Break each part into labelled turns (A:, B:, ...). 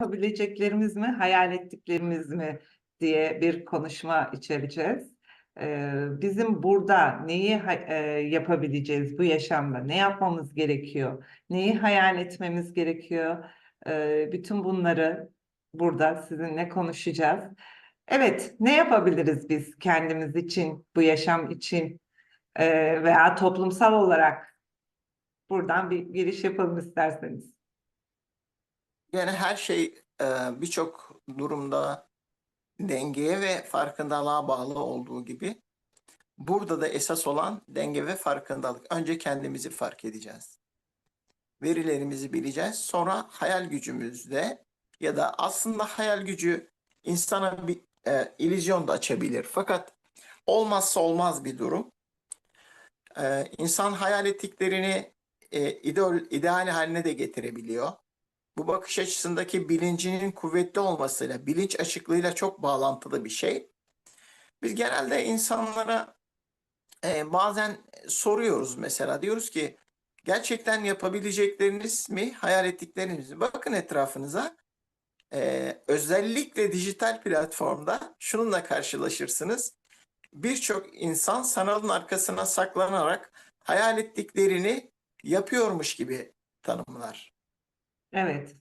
A: yapabileceklerimiz mi, hayal ettiklerimiz mi diye bir konuşma içereceğiz. Ee, bizim burada neyi e, yapabileceğiz bu yaşamda, ne yapmamız gerekiyor, neyi hayal etmemiz gerekiyor, Ee, bütün bunları burada sizinle konuşacağız. Evet, ne yapabiliriz biz kendimiz için, bu yaşam için Ee, veya toplumsal olarak buradan bir giriş yapalım isterseniz.
B: Yani her şey e, birçok durumda dengeye ve farkındalığa bağlı olduğu gibi burada da esas olan denge ve farkındalık. Önce kendimizi fark edeceğiz. Verilerimizi bileceğiz. Sonra hayal gücümüzde ya da aslında hayal gücü insana bir e, illüzyon da açabilir. Fakat olmazsa olmaz bir durum. E, insan hayal ettiklerini e, ideal, ideal haline de getirebiliyor bu bakış açısındaki bilincinin kuvvetli olmasıyla, bilinç açıklığıyla çok bağlantılı bir şey. Biz genelde insanlara e, bazen soruyoruz mesela diyoruz ki gerçekten yapabilecekleriniz mi, hayal ettikleriniz mi? Bakın etrafınıza. E, özellikle dijital platformda şununla karşılaşırsınız. Birçok insan sanalın arkasına saklanarak hayal ettiklerini yapıyormuş gibi tanımlar.
A: Evet,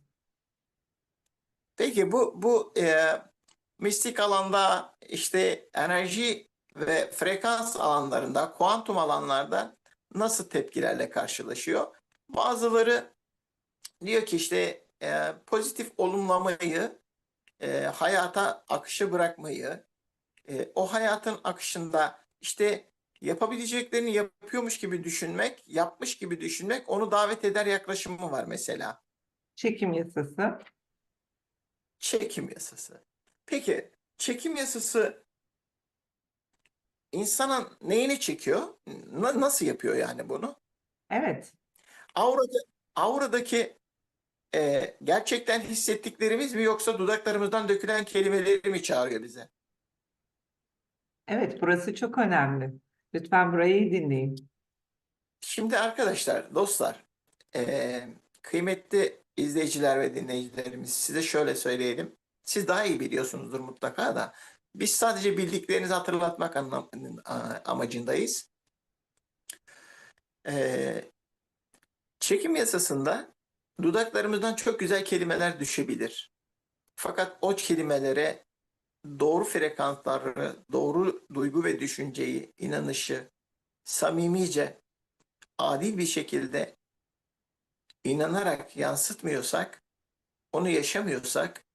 B: Peki bu bu e, mistik alanda işte enerji ve frekans alanlarında, kuantum alanlarda nasıl tepkilerle karşılaşıyor? Bazıları diyor ki işte e, pozitif olumlamayı, e, hayata akışı bırakmayı, e, o hayatın akışında işte yapabileceklerini yapıyormuş gibi düşünmek, yapmış gibi düşünmek onu davet eder yaklaşımı var mesela.
A: Çekim yasası.
B: Çekim yasası. Peki çekim yasası insanın neyini çekiyor? Na- nasıl yapıyor yani bunu?
A: Evet,
B: Aurada, auradaki e, gerçekten hissettiklerimiz mi yoksa dudaklarımızdan dökülen kelimeleri mi çağırıyor bize?
A: evet burası çok önemli. Lütfen burayı dinleyin.
B: Şimdi arkadaşlar, dostlar, e, kıymetli izleyiciler ve dinleyicilerimiz size şöyle söyleyelim. Siz daha iyi biliyorsunuzdur mutlaka da biz sadece bildiklerinizi hatırlatmak anlam- amacındayız. E, çekim yasasında dudaklarımızdan çok güzel kelimeler düşebilir. Fakat o kelimelere doğru frekansları, doğru duygu ve düşünceyi, inanışı, samimice adil bir şekilde inanarak yansıtmıyorsak, onu yaşamıyorsak,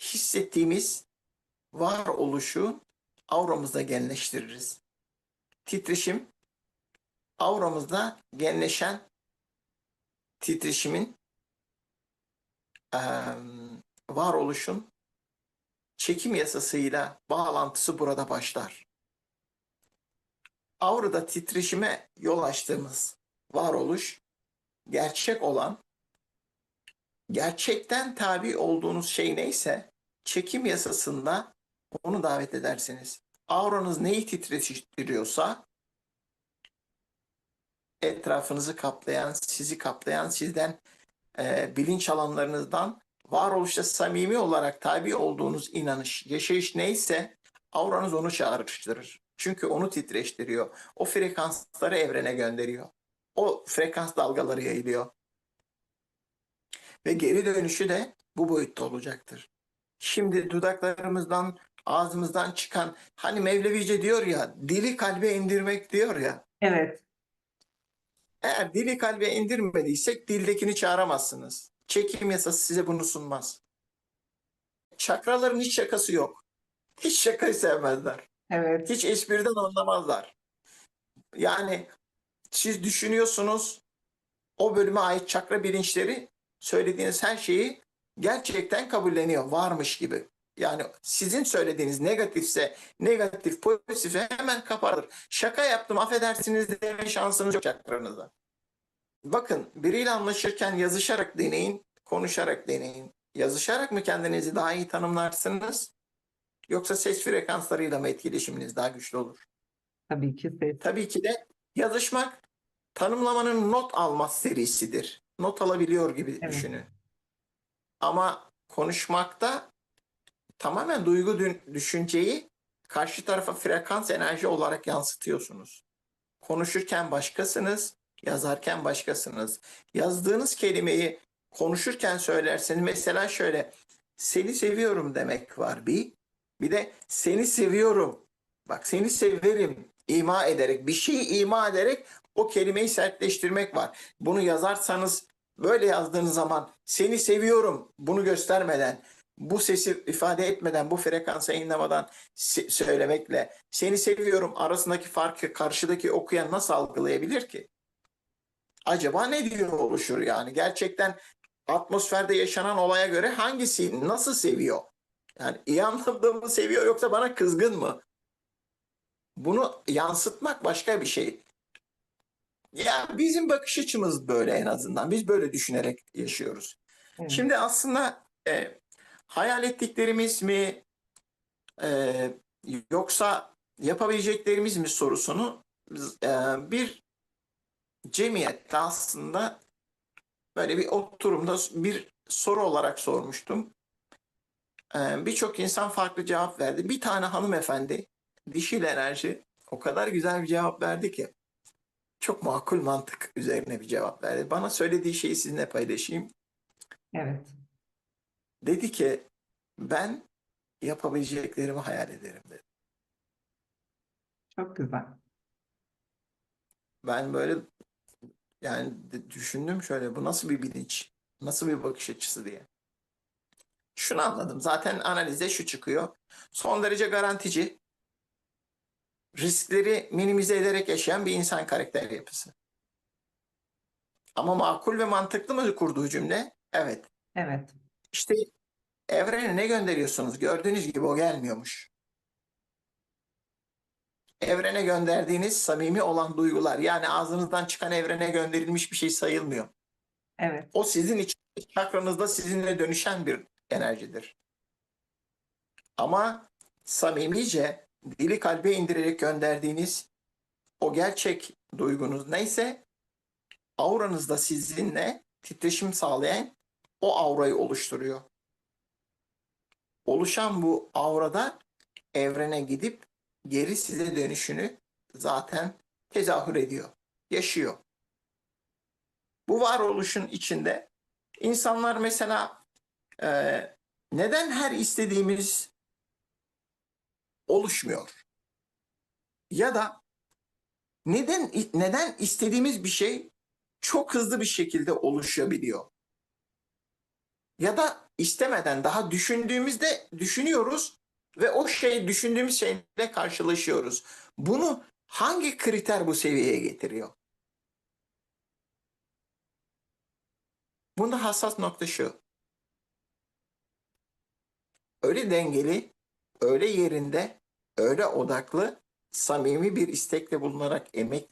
B: hissettiğimiz varoluşu auramızda genleştiririz. Titreşim, auramızda genleşen titreşimin, eee, varoluşun çekim yasasıyla bağlantısı burada başlar. Aurada titreşime yol açtığımız varoluş gerçek olan, gerçekten tabi olduğunuz şey neyse çekim yasasında onu davet edersiniz. Auranız neyi titreştiriyorsa etrafınızı kaplayan, sizi kaplayan, sizden e, bilinç alanlarınızdan varoluşta samimi olarak tabi olduğunuz inanış, yaşayış neyse auranız onu çağrıştırır. Çünkü onu titreştiriyor. O frekansları evrene gönderiyor. O frekans dalgaları yayılıyor. Ve geri dönüşü de bu boyutta olacaktır. Şimdi dudaklarımızdan, ağzımızdan çıkan hani Mevlevice diyor ya dili kalbe indirmek diyor ya.
A: Evet,
B: Eğer dili kalbe indirmediysek dildekini çağıramazsınız. Çekim yasası size bunu sunmaz. Çakraların hiç şakası yok. Hiç şakayı sevmezler.
A: evet,
B: Hiç espriden anlamazlar. Yani siz düşünüyorsunuz o bölüme ait çakra bilinçleri söylediğiniz her şeyi gerçekten kabulleniyor. Varmış gibi. Yani sizin söylediğiniz negatifse negatif, pozitifse hemen kapanır. Şaka yaptım affedersiniz deme şansınız yok çakranıza. Bakın biriyle anlaşırken yazışarak deneyin, konuşarak deneyin. Yazışarak mı kendinizi daha iyi tanımlarsınız? Yoksa ses frekanslarıyla mı etkileşiminiz daha güçlü olur?
A: tabii ki ses.
B: Tabii ki de yazışmak tanımlamanın not alma serisidir. Not alabiliyor gibi
A: Evet.
B: düşünün. Ama konuşmakta tamamen duygu dü- düşünceyi karşı tarafa frekans enerji olarak yansıtıyorsunuz. Konuşurken başkasınız, yazarken başkasınız. Yazdığınız kelimeyi konuşurken söylerseniz mesela şöyle seni seviyorum demek var bir. Bir de seni seviyorum. Bak seni severim ima ederek bir şeyi ima ederek o kelimeyi sertleştirmek var. Bunu yazarsanız böyle yazdığınız zaman seni seviyorum bunu göstermeden bu sesi ifade etmeden bu frekansa inlamadan se- söylemekle seni seviyorum arasındaki farkı karşıdaki okuyan nasıl algılayabilir ki? Acaba ne diyor oluşur yani? Gerçekten atmosferde yaşanan olaya göre hangisi nasıl seviyor? Yani iyi anlamda mı seviyor yoksa bana kızgın mı? Bunu yansıtmak başka bir şey. Ya bizim bakış açımız böyle en azından. Biz böyle düşünerek yaşıyoruz.
A: Evet.
B: Şimdi aslında e, hayal ettiklerimiz mi e, yoksa yapabileceklerimiz mi sorusunu e, bir cemiyette aslında böyle bir oturumda bir soru olarak sormuştum. E, Birçok insan farklı cevap verdi. Bir tane hanımefendi dişil enerji o kadar güzel bir cevap verdi ki çok makul mantık üzerine bir cevap verdi. Bana söylediği şeyi sizinle paylaşayım.
A: Evet.
B: Dedi ki ben yapabileceklerimi hayal ederim dedi.
A: Çok güzel.
B: Ben böyle yani düşündüm şöyle bu nasıl bir bilinç, nasıl bir bakış açısı diye. Şunu anladım zaten analizde şu çıkıyor. Son derece garantici, riskleri minimize ederek yaşayan bir insan karakter yapısı. Ama makul ve mantıklı mı kurduğu cümle? Evet.
A: Evet.
B: İşte evrene ne gönderiyorsunuz? Gördüğünüz gibi o gelmiyormuş. Evrene gönderdiğiniz samimi olan duygular yani ağzınızdan çıkan evrene gönderilmiş bir şey sayılmıyor.
A: Evet.
B: O sizin için çakranızda sizinle dönüşen bir enerjidir. Ama samimice dili kalbe indirerek gönderdiğiniz o gerçek duygunuz neyse auranızda sizinle titreşim sağlayan o aurayı oluşturuyor. Oluşan bu aurada evrene gidip geri size dönüşünü zaten tezahür ediyor, yaşıyor. Bu varoluşun içinde insanlar mesela e, neden her istediğimiz oluşmuyor? Ya da neden neden istediğimiz bir şey çok hızlı bir şekilde oluşabiliyor? Ya da istemeden daha düşündüğümüzde düşünüyoruz ve o şey düşündüğümüz şeyle karşılaşıyoruz. Bunu hangi kriter bu seviyeye getiriyor? Bunda hassas nokta şu. Öyle dengeli, öyle yerinde, öyle odaklı, samimi bir istekle bulunarak emek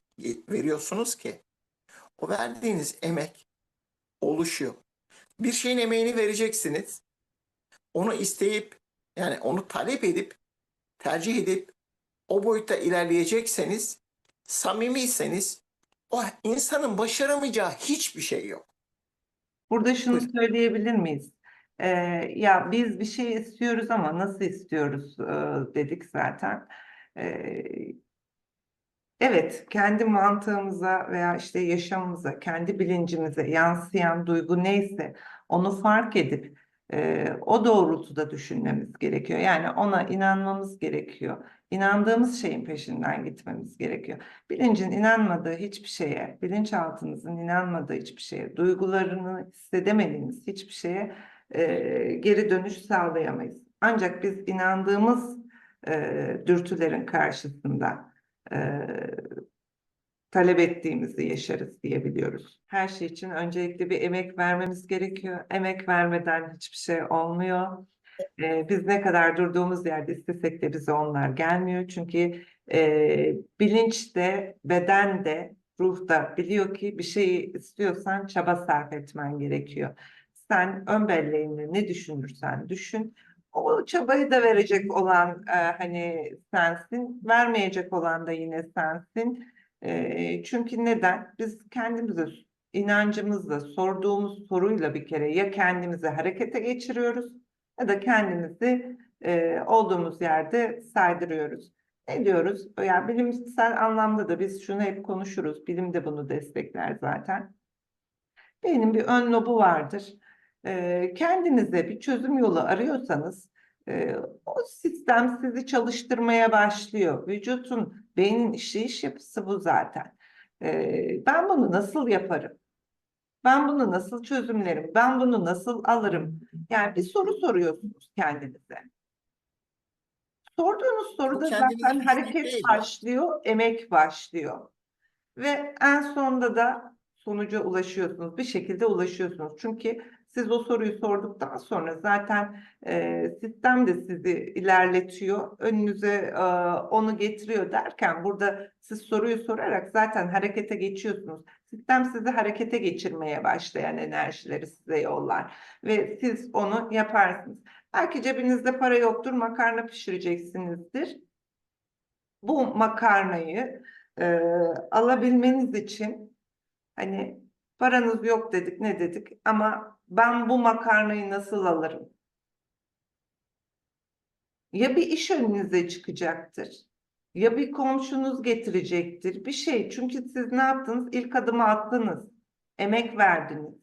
B: veriyorsunuz ki o verdiğiniz emek oluşuyor. Bir şeyin emeğini vereceksiniz. Onu isteyip yani onu talep edip tercih edip o boyutta ilerleyecekseniz samimiyseniz o insanın başaramayacağı hiçbir şey yok.
A: Burada şunu
B: Buyurun.
A: söyleyebilir miyiz? Ee, ya biz bir şey istiyoruz ama nasıl istiyoruz e, dedik zaten. Ee, evet, kendi mantığımıza veya işte yaşamımıza, kendi bilincimize yansıyan duygu neyse onu fark edip e, o doğrultuda düşünmemiz gerekiyor. Yani ona inanmamız gerekiyor. İnandığımız şeyin peşinden gitmemiz gerekiyor. Bilincin inanmadığı hiçbir şeye, bilinçaltınızın inanmadığı hiçbir şeye, duygularını hissedemediğiniz hiçbir şeye e, geri dönüş sağlayamayız. Ancak biz inandığımız e, dürtülerin karşısında e, talep ettiğimizi yaşarız diyebiliyoruz. Her şey için öncelikle bir emek vermemiz gerekiyor. Emek vermeden hiçbir şey olmuyor. Ee, biz ne kadar durduğumuz yerde istesek de bize onlar gelmiyor. Çünkü e, bilinç de, beden de, ruh da biliyor ki bir şeyi istiyorsan çaba sarf etmen gerekiyor. Sen ön belleğinde ne düşünürsen düşün. O çabayı da verecek olan e, hani sensin, vermeyecek olan da yine sensin. E, çünkü neden? Biz kendimize inancımızla, sorduğumuz soruyla bir kere ya kendimizi harekete geçiriyoruz ya da kendimizi e, olduğumuz yerde saydırıyoruz. Ne diyoruz? Yani bilimsel anlamda da biz şunu hep konuşuruz. Bilim de bunu destekler zaten. Beynin bir ön lobu vardır. Kendinize bir çözüm yolu arıyorsanız e, o sistem sizi çalıştırmaya başlıyor. Vücutun, beynin işleyiş yapısı bu zaten. Ben bunu nasıl yaparım? Ben bunu nasıl çözümlerim? Ben bunu nasıl alırım? Yani bir soru soruyorsunuz kendinize. Sorduğunuz soruda zaten
B: çözüm
A: hareket başlıyor, emek başlıyor. Ve en sonunda da sonuca ulaşıyorsunuz. Bir şekilde ulaşıyorsunuz. Çünkü siz o soruyu sorduktan sonra zaten e, sistem de sizi ilerletiyor. Önünüze e, onu getiriyor derken burada siz soruyu sorarak zaten harekete geçiyorsunuz. Sistem sizi harekete geçirmeye başlayan enerjileri size yollar. Ve siz onu yaparsınız. Belki cebinizde para yoktur, makarna pişireceksinizdir. Bu makarnayı e, alabilmeniz için hani paranız yok dedik ne dedik ama ben bu makarnayı nasıl alırım? Ya bir iş önünüze çıkacaktır ya bir komşunuz getirecektir bir şey. Çünkü siz ne yaptınız? İlk adımı attınız. Emek verdiniz.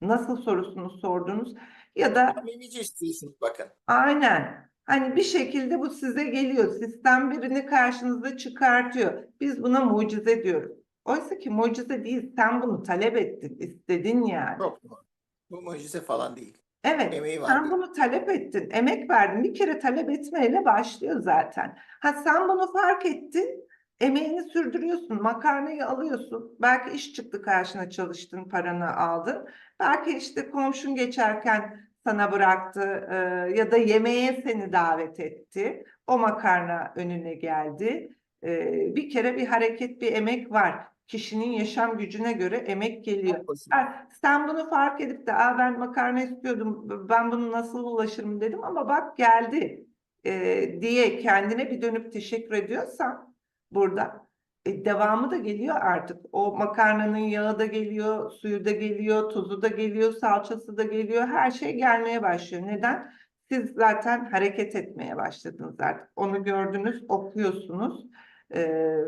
A: Nasıl sorusunu sordunuz ya da
B: istiyorsunuz bakın.
A: Aynen. Hani bir şekilde bu size geliyor. Sistem birini karşınıza çıkartıyor. Biz buna mucize diyoruz. Oysa ki mucize değil. Sen bunu talep ettin, istedin yani.
B: Çok doğru. Bu mucize falan değil.
A: Evet,
B: Emeği var.
A: sen bunu talep ettin, emek verdin. Bir kere talep etmeyle başlıyor zaten. Ha sen bunu fark ettin, emeğini sürdürüyorsun, makarnayı alıyorsun. Belki iş çıktı karşına çalıştın, paranı aldın. Belki işte komşun geçerken sana bıraktı e, ya da yemeğe seni davet etti. O makarna önüne geldi. E, bir kere bir hareket, bir emek var. Kişinin yaşam gücüne göre emek geliyor. Ha, sen bunu fark edip de Aa, ben makarna istiyordum, ben bunu nasıl ulaşırım dedim ama bak geldi e, diye kendine bir dönüp teşekkür ediyorsan burada e, devamı da geliyor artık. O makarnanın yağı da geliyor, suyu da geliyor, tuzu da geliyor, salçası da geliyor. Her şey gelmeye başlıyor. Neden? Siz zaten hareket etmeye başladınız artık. Onu gördünüz, okuyorsunuz e,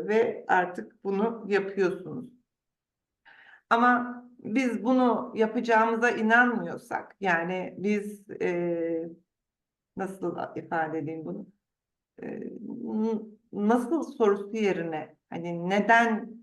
A: ve artık bunu yapıyorsunuz. Ama biz bunu yapacağımıza inanmıyorsak, yani biz e, nasıl ifade edeyim bunu? E, nasıl sorusu yerine hani neden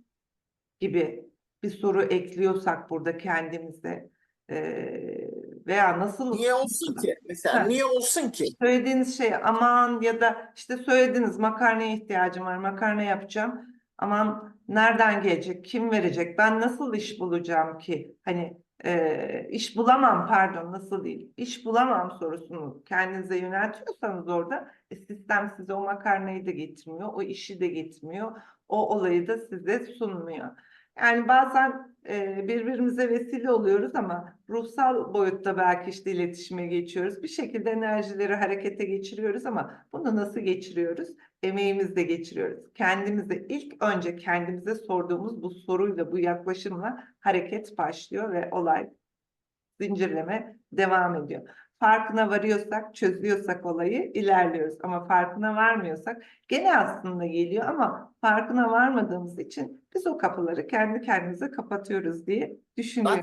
A: gibi bir soru ekliyorsak burada kendimize e, veya nasıl
B: Niye olsun ki? Mesela
A: Ha.
B: niye olsun ki?
A: söylediğiniz şey aman ya da işte söylediniz makarnaya ihtiyacım var makarna yapacağım aman nereden gelecek kim verecek ben nasıl iş bulacağım ki hani e, iş bulamam pardon nasıl değil iş bulamam sorusunu kendinize yöneltiyorsanız orada e, sistem size o makarnayı da getirmiyor o işi de getirmiyor o olayı da size sunmuyor. Yani bazen e, birbirimize vesile oluyoruz ama ruhsal boyutta belki işte iletişime geçiyoruz. Bir şekilde enerjileri harekete geçiriyoruz ama bunu nasıl geçiriyoruz? Emeğimizle geçiriyoruz. Kendimize ilk önce kendimize sorduğumuz bu soruyla, bu yaklaşımla hareket başlıyor ve olay zincirleme devam ediyor. Farkına varıyorsak, çözüyorsak olayı ilerliyoruz. Ama farkına varmıyorsak gene aslında geliyor ama farkına varmadığımız için biz o kapıları kendi kendimize kapatıyoruz diye düşünüyorum.